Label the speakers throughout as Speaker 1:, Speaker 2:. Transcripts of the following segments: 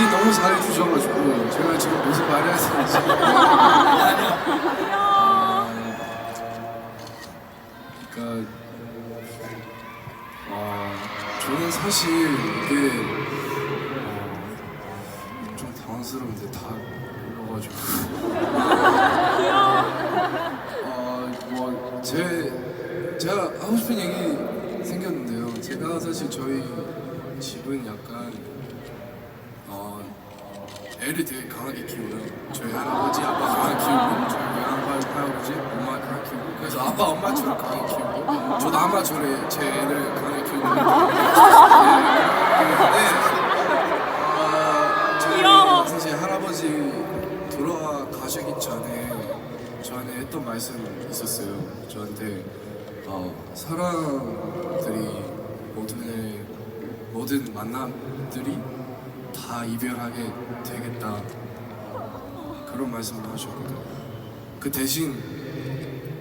Speaker 1: 미팅 너무 잘해주셔가지고 제가 지금 무슨 말을 되는지 그러니까 어, 저는 사실 이게 어, 좀 당황스러운데 다 불러가지고 어 뭐 제 제가 하고 싶은 얘기 생겼는데요. 제가 사실 저희 집은 약간 어 애를 되게 강하게 키우는 저희 할아버지 아빠 강하게 키우고 저희 할아버지 할아버지 엄마 강하게 키우고 그래서 아빠 엄마처럼 강하게 키우고 저도 아마처럼 제 애를 강하게 키우고 네.
Speaker 2: 귀여워.
Speaker 1: 저희 사실 할아버지 돌아가시기 전에 저한테 했던 말씀이 있었어요. 저한테 어, 사람들이 모든 모든 만남들이 다 이별하게 되겠다 그런 말씀을 하셨거든요. 그 대신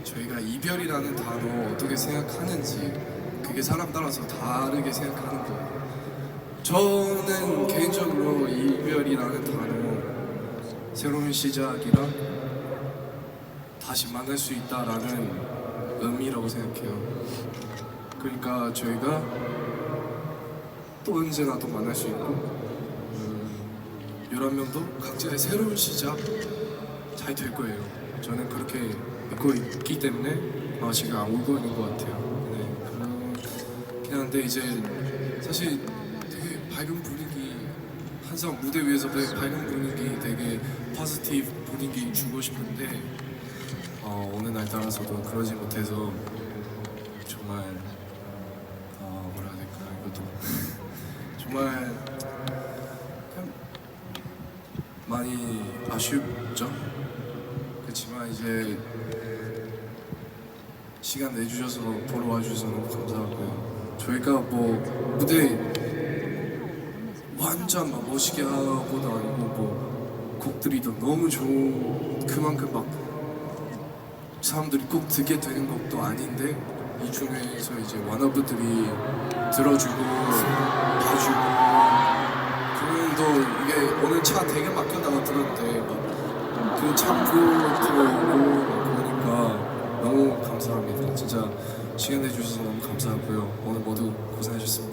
Speaker 1: 저희가 이별이라는 단어 어떻게 생각하는지 그게 사람 따라서 다르게 생각하는 거예요. 저는 개인적으로 이별이라는 단어 새로운 시작이랑 다시 만날 수 있다라는 의미라고 생각해요. 그러니까 저희가 또 언제나 또 만날 수 있고 음, 11명도 각자의 새로운 시작 잘 될 거예요. 저는 그렇게 믿고 있기 때문에 아, 지금 안 울고 있는 것 같아요. 네, 그렇긴 한데 이제 사실 되게 밝은 분위기 항상 무대 위에서 되게 밝은 분위기 되게 포지티브 분위기 주고 싶은데 어, 오늘 날 따라서도 그러지 못해서 정말 어, 뭐라 해야 될까 이것도 정말 참 많이 아쉽죠. 그렇지만 이제 시간 내주셔서 보러 와주셔서 너무 감사하고요. 저희가 뭐 무대 완전 막 멋있게 하고도 아니고 뭐 곡들이 더 너무 좋은 그만큼 막 사람들이 꼭 듣게 되는 곡도 아닌데 이 중에서 이제 워너브들이 들어주고 봐주고 그분도 이게 오늘 차 되게 막혀다가 들었는데 막그 참고 들어오고 막 그러니까 너무 감사합니다. 진짜 시간 내주셔서 너무 감사하고요. 오늘 모두 고생하셨습니다